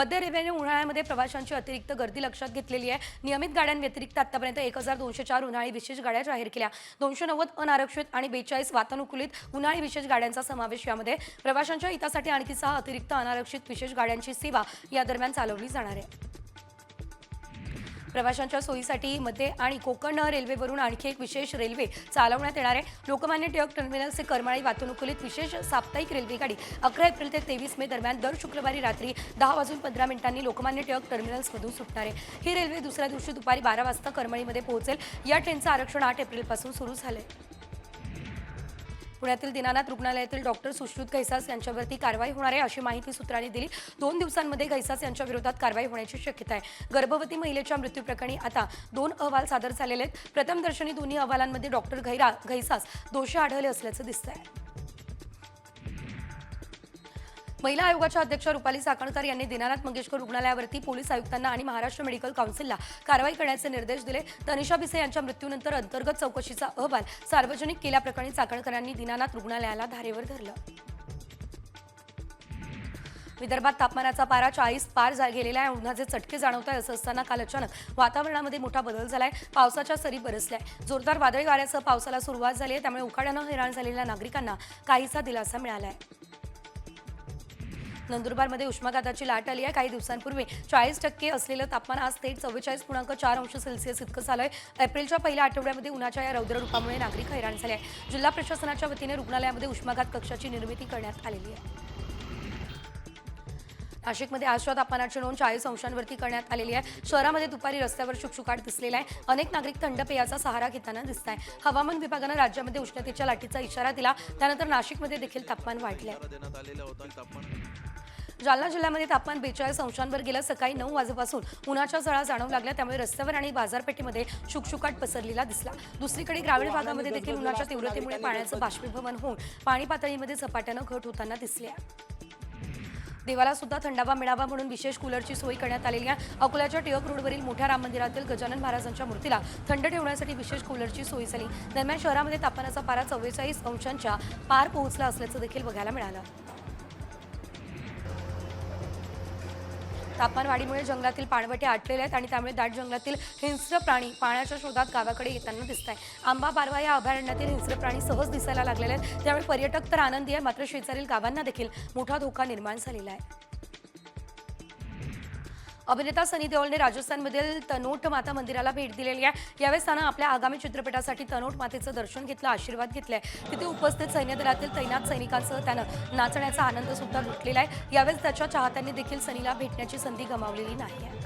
मध्य रेल्वेने उन्हाळ्यामध्ये प्रवाशांची अतिरिक्त गर्दी लक्षात घेतलेली आहे. नियमित गाड्यांव्यतिरिक्त आतापर्यंत एक हजार दोनशे चार उन्हाळी विशेष गाड्या जाहीर केल्या. दोनशे नव्वद अनारक्षित आणि बेचाळीस वातानुकूलित उन्हाळी विशेष गाड्यांचा समावेश यामध्ये प्रवाशांच्या हितासाठी आणखी सहा अतिरिक्त अनारक्षित विशेष गाड्यांची सेवा या दरम्यान चालवली जाणार आहे. प्रवाशांच्या सोयीसाठी मध्ये आणि कोकण रेल्वेवरून आणखी एक विशेष रेल्वे चालवण्यात येणार आहे. लोकमान्य टिळक टर्मिनल ते करमाळी वातानुकूलित विशेष साप्ताहिक रेल्वे गाडी अकरा एप्रिल ते तेवीस मे दरम्यान दर शुक्रवारी रात्री दहा वाजून पंधरा मिनिटांनी लोकमान्य टिळक टर्मिनल्समधून सुटणार आहे. ही रेल्वे दुसऱ्या दिवशी दुपारी बारा वाजता करमळीमध्ये पोहोचेल. या ट्रेनचं आरक्षण आठ एप्रिलपासून सुरू झालंय. पुण्यातील दिनानाथ रुग्णालयातील डॉक्टर सुश्रुत घैसास यांच्यावरती कारवाई होणार आहे अशी माहिती सूत्रांनी दिली. दोन दिवसांमध्ये घैसास यांच्या विरोधात कारवाई होण्याची शक्यता आहे. गर्भवती महिलेच्या मृत्यूप्रकरणी आता दोन अहवाल सादर झालेले आहेत. प्रथमदर्शनी दोन्ही अहवालांमध्ये डॉक्टर घैरा घैसास दोषी आढळले असल्याचं दिसतंय. महिला आयोगाच्या अध्यक्ष रुपाली साकणकर यांनी दिनानाथ मंगेशकर रुग्णालयावरती पोलीस आयुक्तांना आणि महाराष्ट्र मेडिकल काउन्सिलला कारवाई करण्याचे निर्देश दिले. तनिषा भिसे यांच्या मृत्यूनंतर अंतर्गत चौकशीचा अहवाल सार्वजनिक केल्याप्रकरणी चाकणकरांनी दिनानाथ रुग्णालयाला धारेवर धरलं. विदर्भात तापमानाचा पारा चाळीस पार जा गेलेला आहे. उन्हाचे चटके जाणवत आहे असं असताना काल अचानक वातावरणामध्ये मोठा बदल झालाय. पावसाच्या सरी बरसल्या जोरदार वादळी वाऱ्यासह पावसाला सुरुवात झाली आहे. त्यामुळे उकाड्यानं हैराण झालेल्या नागरिकांना काहीसा दिलासा मिळाला आहे नंदुरबारमध्ये उष्माघाताची लाट आली आहे. काही दिवसांपूर्वी चाळीस टक्के असलेलं तापमान आज थेट चव्वेचाळीस पूर्णांक चार अंश सेल्सिअस इतकं झालं आहे एप्रिलच्या पहिल्या आठवड्यामध्ये उन्हाच्या या रौद्र रूपामुळे नागरिक हैराण झाले आहे जिल्हा प्रशासनाच्या वतीने रुग्णालयामध्ये उष्माघात कक्षाची निर्मिती करण्यात आलेली आहे. नाशिकमध्ये आजच्या तापमानाची नोंद चाळीस अंशांवरती करण्यात आलेली आहे. शहरामध्ये दुपारी रस्त्यावर शुकशुकाट दिसलेला आहे. अनेक नागरिक थंड पेयाचा सहारा घेताना दिसत आहे हवामान विभागानं राज्यामध्ये उष्णतेच्या लाटीचा इशारा दिला. त्यानंतर नाशिकमध्ये देखील तापमान वाढलंय. जालना जिल्ह्यामध्ये तापमान बेचाळीस अंशांवर गेलं. सकाळी नऊ वाजेपासून उन्हाच्या झळा जाणवू लागल्या. त्यामुळे रस्त्यावर आणि बाजारपेठेमध्ये शुकशुकाट पसरलेला दिसला. दुसरीकडे ग्रामीण भागामध्ये देखील उन्हाच्या तीव्रतेमुळे पाण्याचं बाष्पीभवन होऊन पाणी पातळीमध्ये झपाट्यानं घट होताना दिसली देवाला सुद्धा थंडावा मिळावा म्हणून विशेष कूलरची सोय करण्यात आलेली आहे. अकोल्याच्या टिळक रोडवरील मोठ्या राम मंदिरातील गजानन महाराजांच्या मूर्तीला थंड ठेवण्यासाठी विशेष कूलरची सोय झाली. दरम्यान शहरामध्ये तापमानाचा पारा चव्वेचाळीस अंशांच्या पार पोहोचला असल्याचं देखील बघायला मिळालं. तापमानवाढीमुळे जंगलातील पाणवटे आटलेले आहेत आणि त्यामुळे दाट जंगलातील हिंस्र प्राणी पाण्याच्या शोधात गावाकडे येताना दिसत आहे आंबा पारवा या अभयारण्यातील हिंस्र प्राणी सहज दिसायला लागलेले आहेत. त्यामुळे पर्यटक तर आनंदी आहे मात्र शेजारील गावांना देखील मोठा धोका निर्माण झालेला आहे. अभिनेता सनी देओलने राजस्थानमधील तनोट माता मंदिराला भेट दिलेली आहे. यावेळेस त्यानं आपल्या आगामी चित्रपटासाठी तनोट मातेचं दर्शन घेतलं आशीर्वाद घेतले तिथे उपस्थित सैन्य दलातील तैनात सैनिकांसह त्यानं नाचण्याचा आनंद सुद्धा लुटलेला आहे. यावेळेस त्याच्या चाहत्यांनी देखील सनीला भेटण्याची संधी गमावलेली नाही आहे.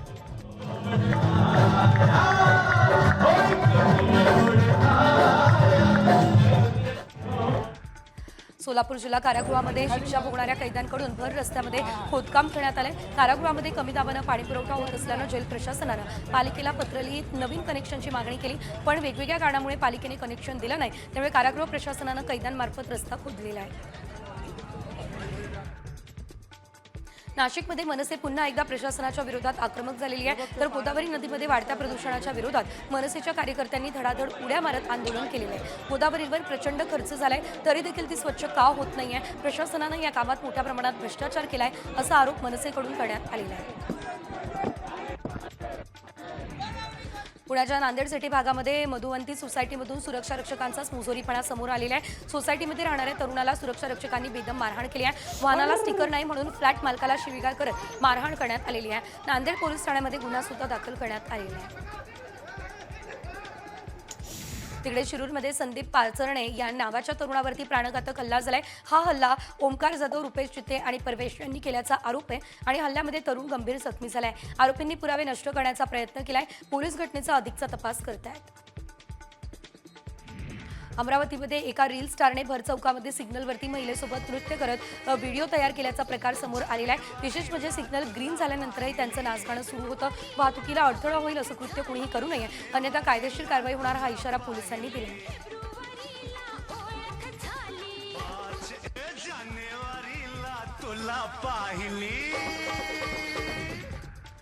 सोलापूर जिल्हा कारागृहामध्ये शिक्षा भोगणाऱ्या कैद्यांकडून भर रस्त्यामध्ये खोदकाम करण्यात आले कारागृहामध्ये कमी दाबानं पाणीपुरवठा होत असल्यानं जेल प्रशासनानं पालिकेला पत्र लिहित नवीन कनेक्शनची मागणी केली पण वेगवेगळ्या कारणामुळे पालिकेने कनेक्शन दिलं नाही. त्यामुळे कारागृह प्रशासनानं कैद्यांमार्फत रस्ता खोदलेला आहे. नाशिकमध्ये मनसे पुन्हा एकदा प्रशासनाच्या विरोधात आक्रमक झालेली आहे. तर गोदावरी नदीमध्ये वाढत्या प्रदूषणाच्या विरोधात मनसेच्या कार्यकर्त्यांनी धडाधड उड्या मारत आंदोलन केलेलं आहे. गोदावरीवर प्रचंड खर्च झालाय. तरी देखील ती स्वच्छ का होत नाहीये? प्रशासनानं या कामात मोठ्या प्रमाणात भ्रष्टाचार केलाय असा आरोप मनसेकडून करण्यात आलेला आहे. पुण्याच्या नांदेड सिटी भागामध्ये मधुवंती सोसायटीमधून सुरक्षा रक्षकांचाच मुजोरीपणा समोर आलेला आहे. सोसायटीमध्ये राहणाऱ्या तरुणाला सुरक्षा रक्षकांनी बेदम मारहाण केली आहे. वाहनाला स्टिकर नाही म्हणून फ्लॅट मालकाला शिवीगाळ करत मारहाण करण्यात आलेली आहे. नांदेड पोलीस ठाण्यामध्ये गुन्हा सुद्धा दाखल करण्यात आलेला आहे. तिकडे शिरूरमध्ये संदीप पालचरणे या नावाच्या तरुणावरती प्राणघातक हल्ला झालाय. हा हल्ला ओमकार जाधव रुपेश चित्ते आणि परवेश यांनी केल्याचा आरोप आहे आणि हल्ल्यामध्ये तरुण गंभीर जखमी झालाय. आरोपींनी पुरावे नष्ट करण्याचा प्रयत्न केलाय. पोलीस घटनेचा अधिकचा तपास करतायत. अमरावतीमध्ये एका रील स्टारने भर चौकामध्ये सिग्नलवरती महिलेसोबत नृत्य करत व्हिडिओ तयार केल्याचा प्रकार समोर आलेला आहे. विशेष म्हणजे सिग्नल ग्रीन झाल्यानंतरही त्यांचं नाचगाणं सुरू होतं. वाहतुकीला अडथळा होईल असं कृत्य कुणीही करू नये. अन्यथा कायदेशीर कारवाई होणार हा इशारा पोलिसांनी दिला तुला पाहिली.